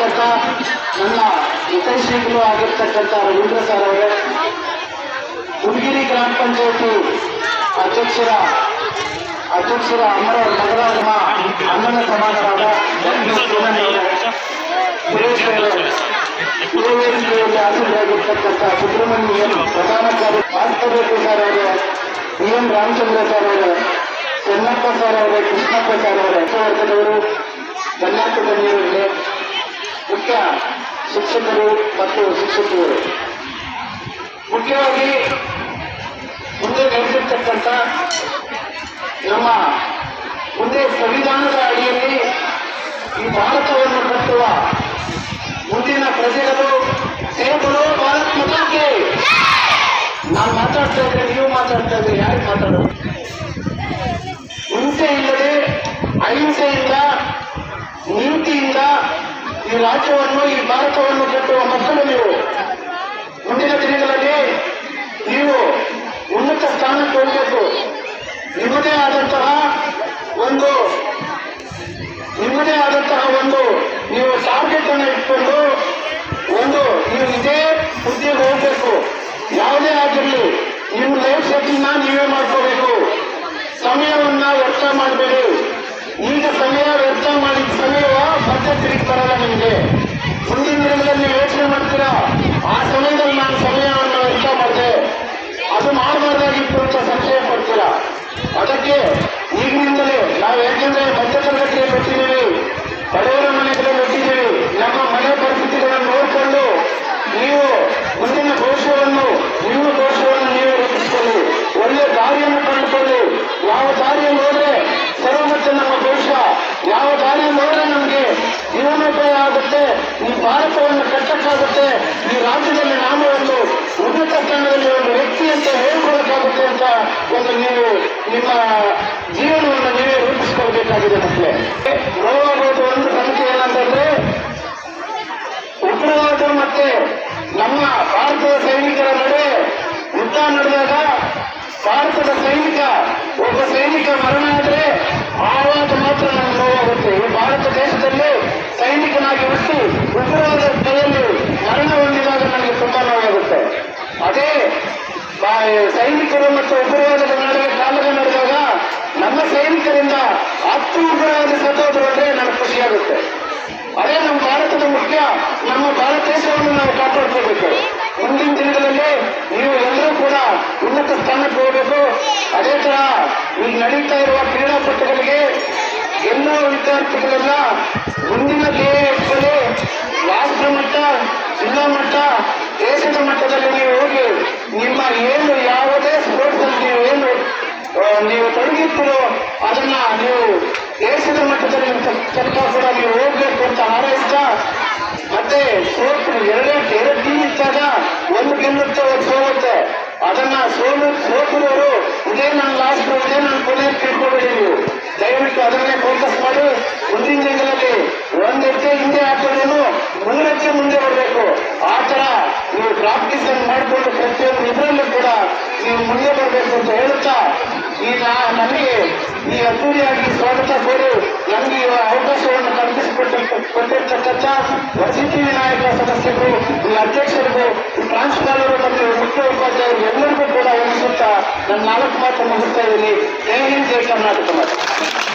ಆಗಿರ್ತಕ್ಕಂಥ ನನ್ನ ಹಿತೈಷಿಗಳು ಆಗಿರ್ತಕ್ಕಂಥ ರವೀಂದ್ರ ಸರ್ ಅವರೇ ಹುಡುಗಿರಿ ಗ್ರಾಮ ಪಂಚಾಯತಿ ಅಧ್ಯಕ್ಷರ ಅಧ್ಯಕ್ಷರ ಅಮರ ನಗರ ನಮ್ಮ ಅಣ್ಣನ ಸಮಾಜವಾದ ಸುರೇಶ್ ಅವರೇ ಸುಬ್ರಹ್ಮಣ್ಯ ಪ್ರಧಾನ ಕಾರ್ಯ ಭಾಸ್ಕರ್ ಸರ್ ಅವರೇ ಬಿ ಎಂ ರಾಮಚಂದ್ರ ಸರ್ ಅವರೇ, ಚೆನ್ನಪ್ಪ ಸರ್ ಅವರೇ, ಕೃಷ್ಣಪ್ಪ ಸರ್ ಅವರೇ ಹರ್ಷವರ್ಧನ್ ಅವರು ಮುಖ್ಯ ಶಿಕ್ಷಕರು ಮತ್ತು ಶಿಕ್ಷಕಿಯರು. ಮುಖ್ಯವಾಗಿ ಮುಂದೆ ನಡೆಸಿರ್ತಕ್ಕಂಥ ನಮ್ಮ ಮುಂದೆ ಸಂವಿಧಾನದ ಅಡಿಯಲ್ಲಿ ಈ ಭಾರತವನ್ನು ಕಟ್ಟುವ ಮುಂದಿನ ಪ್ರಜೆಗಳು ಸೇವಗಳು ಭಾರತ ಮತಕ್ಕೆ. ನಾನು ಮಾತಾಡ್ತಾ ಇದ್ರೆ ನೀವು ಮಾತಾಡ್ತಾ ಇದ್ರೆ ಯಾರು ಮಾತಾಡೋದು? ಈ ರಾಜ್ಯವನ್ನು, ಈ ಭಾರತವನ್ನು ಕಟ್ಟುವ ಮಕ್ಕಳು ನೀವು. ಮುಂದಿನ ದಿನಗಳಲ್ಲಿ ನೀವು ಉನ್ನತ ಸ್ಥಾನಕ್ಕೆ ಹೋಗಬೇಕು. ನಿಮ್ಮದೇ ಆದಂತಹ ಒಂದು ನಿಮ್ಮದೇ ಆದಂತಹ ಒಂದು ನೀವು ಟಾರ್ಗೆಟ್ ಅನ್ನು ಇಟ್ಕೊಂಡು ಒಂದು ನೀವು ಇದೇ ಹುದ್ದೆಗೆ ಹೋಗ್ಬೇಕು ಯಾವುದೇ ಆಗಿರಲಿ ನಿಮ್ಮ ಲೈಫ್ ಸೆಟ್ಟಿಂಗ್ ನೀವೇ ಮಾಡ್ಕೋಬೇಕು ಸಮಯವನ್ನ ವ್ಯರ್ಥ ಮಾಡಬೇಡಿ ಈಗ ಸಮಯ ವ್ಯರ್ಥ ಮಾಡಿದ ಸಮಯವ ಮತ್ತೆ ತಿರುಗಿ ಬರಲ್ಲ ನಿಮಗೆ ಮುಂದಿನ ದಿನಗಳಲ್ಲಿ ನೀವು ಯೋಚನೆ ಮಾಡ್ತೀರಾ ಆ ಸಮಯದಲ್ಲಿ ನಾನು ಸಮಯವನ್ನು ವ್ಯರ್ಥ ಮಾಡಿದೆ ಅದು ಮಾಡಬಾರ್ದಾಗಿತ್ತು ಅಂತ ಸಂಶಯ ಪಡ್ತೀರಾ ಅದಕ್ಕೆ ಈಗಿನಿಂದಲೇ ನಾವು ಯಾಕೆಂದ್ರೆ ಮಧ್ಯತರಗತಿಗೆ ಬಿಟ್ಟಿದ್ದೀವಿ ಬಡವರ ಮನೆಗಳಲ್ಲಿ ಬಿಟ್ಟಿದ್ದೀವಿ ನಮ್ಮ ಮನೆ ಪರಿಸ್ಥಿತಿಗಳನ್ನು ನೋಡಿಕೊಂಡು ನೀವು ಮುಂದಿನ ಭವಿಷ್ಯವನ್ನು ನಿಮ್ಮ ಭವಿಷ್ಯವನ್ನು ನೀವೇ ರೂಪಿಸಿಕೊಳ್ಳಿ ಒಳ್ಳೆ ದಾರಿಯನ್ನು ಕಂಡುಕೊಳ್ಳಿ ಯಾವ ದಾರಿಯಲ್ಲಿ ಹೋದ್ರೆ ಸರ್ವಮಟ್ಟ ನಮ್ಮ ಭವಿಷ್ಯ ಯಾವ ದಾರಿಯಲ್ಲಿ ಹೋದ್ರೆ ನಮಗೆ ಜೀವನೋಪಾಯ ಆಗುತ್ತೆ ಈ ಭಾರತವನ್ನು ಕಟ್ಟಕ್ಕಾಗುತ್ತೆ ಈ ರಾಜ್ಯದಲ್ಲಿ ನಾನು ಒಂದು ಉನ್ನತ ಸ್ಥಾನದಲ್ಲಿ ಒಂದು ವ್ಯಕ್ತಿ ಅಂತ ಹೇಳ್ಕೊಳಕ್ಕಾಗುತ್ತೆ ಅಂತ ಒಂದು ನೀವು ನಿಮ್ಮ ಜೀವನವನ್ನು ನೀವೇ ರೂಪಿಸ್ಕೊಳ್ಬೇಕಾಗಿದೆ ಮಕ್ಕಳೇ. ನೋವಾಗೋದು ಒಂದು ಸಂಖ್ಯೆ ಏನಂತಂದ್ರೆ, ಉಗ್ರವಾದ ಮತ್ತೆ ನಮ್ಮ ಭಾರತದ ಸೈನಿಕರ ನಡುವೆ ಯುದ್ಧ ನಡೆದಾಗ ಭಾರತದ ಸೈನಿಕ, ಒಬ್ಬ ಸೈನಿಕ ಮರಣ ಆದರೆ ಆವಾಗ ಮಾತ್ರ ನಮ್ಗೆ ನೋವಾಗುತ್ತೆ ಈ ಭಾರತ ದೇಶದಲ್ಲಿ ಸೈನಿಕನಾಗಿ ಹುಟ್ಟಿ ಉಗ್ರವಾದ ಕೈಯಲ್ಲಿ ಮರಣ ಹೊಂದಿದಾಗ ನನಗೆ ತುಂಬಾ ನೋವಾಗುತ್ತೆ. ಅದೇ ಸೈನಿಕರು ಮತ್ತು ಉಗ್ರವಾದದ ನಡುವೆ ಸೈನಿಕರಿಂದ ಉಗ್ರವಾದ ಸತ್ತೋದ್ರು ಅಂದ್ರೆ ನನಗೆ ಖುಷಿಯಾಗುತ್ತೆ ಅದೇ ನಮ್ಮ ಭಾರತದ ಮುಖ್ಯ, ನಮ್ಮ ಭಾರತ ದೇಶವನ್ನು ನಾವು ಕಾಪಾಡ್ಕೋಬೇಕು. ಮುಂದಿನ ದಿನಗಳಲ್ಲಿ ನೀವು ಎಲ್ಲರೂ ಕೂಡ ಉನ್ನತ ಸ್ಥಾನಕ್ಕೆ ಹೋಗಬೇಕು. ಅದೇ ತರ ಈಗ ನಡೀತಾ ಇರುವ ಕ್ರೀಡಾಪಟುಗಳಿಗೆ ಎಲ್ಲ ವಿದ್ಯಾರ್ಥಿಗಳೆಲ್ಲ ಮುಂದಿನ ಇಟ್ಕೊಳ್ಳಿ ರಾಷ್ಟ್ರ ಮಟ್ಟ, ಜಿಲ್ಲಾ ಮಟ್ಟ, ದೇಶದ ಮಟ್ಟದಲ್ಲಿ ನೀವು ಹೋಗಿ ನಿಮ್ಮ ಏನು ಯಾವುದೇ ಸ್ಪೋರ್ಟ್ಸ್ ಅಲ್ಲಿ ನೀವು ಏನು ಆ, ನೀವು ತೊಡಗಿರ್ತೀರೋ ಅದನ್ನ ನೀವು ದೇಶದ ಮಟ್ಟದಲ್ಲಿ ತನಕ ಕೂಡ ನೀವು ಹೋಗ್ಬೇಕು ಅಂತ ಹಾರೈಸ್ತಾ ಮತ್ತೆ ಸೋತು ಎರಡೇ, ಎರಡು ಟೀಮ್ ಇದ್ದಾಗ ಒಂದು ಗೆಲ್ಲುತ್ತೆ ಒಂದು ಸೋಲುತ್ತೆ ಅದನ್ನ ಸೋಲು ಸೋತಿರೋರು ಇದೇ ನನ್ನ ಲಾಸ್ಟ್ ಇದೇ ನನ್ನ ಕೊನೆ ತಿಳ್ಕೊಬೇಡಿ ನೀವು. ದಯವಿಟ್ಟು ಅದನ್ನೇ ಫೋಕಸ್ ಮಾಡಿ, ಮುಂದಿನ ದಿನಗಳಲ್ಲಿ ಒಂದ್ ಹೆಜ್ಜೆ ಹಿಂದೆ ಹಾಕೋದೇನು ಹೆಜ್ಜೆ ಮುಂದೆ ಬರಬೇಕು. ಆ ತರ ನೀವು ಪ್ರಾಕ್ಟೀಸ್ ಅನ್ನು ಮಾಡಿಕೊಂಡು ಪ್ರತಿಯೊಂದು ಇದರಲ್ಲೂ ಕೂಡ ನೀವು ಮುಂದೆ ಬರಬೇಕು ಅಂತ ಹೇಳುತ್ತಾ ಈ ನಮಗೆ ಈ ಅದ್ದೂರಿಯಾಗಿ ಸ್ವಾಗತ ಕೋರಿ ನಮಗೆ ಈ ಅವಕಾಶವನ್ನು ಕಲ್ಪಿಸಿಕೊಟ್ಟಿರ್ತಕ್ಕಂಥ ವಸತಿ ನಾಯಕ ಸದಸ್ಯರು, ಈ ಅಧ್ಯಕ್ಷರಿಗೂ ಪ್ರಾಂಶುಪಾಲರು ಮತ್ತು ಮುಖ್ಯ ಉಪಾಧ್ಯಾಯರು ಎಲ್ಲರಿಗೂ ಕೂಡ ವಂದಿಸುತ್ತಾ ನನ್ನ ನಾಲ್ಕು ಮಾತು ಮುಗಿಸ್ತಾ ಇದ್ದೀನಿ. ಜೈ ಹಿಂದ್, ಜೈ ಕರ್ನಾಟಕ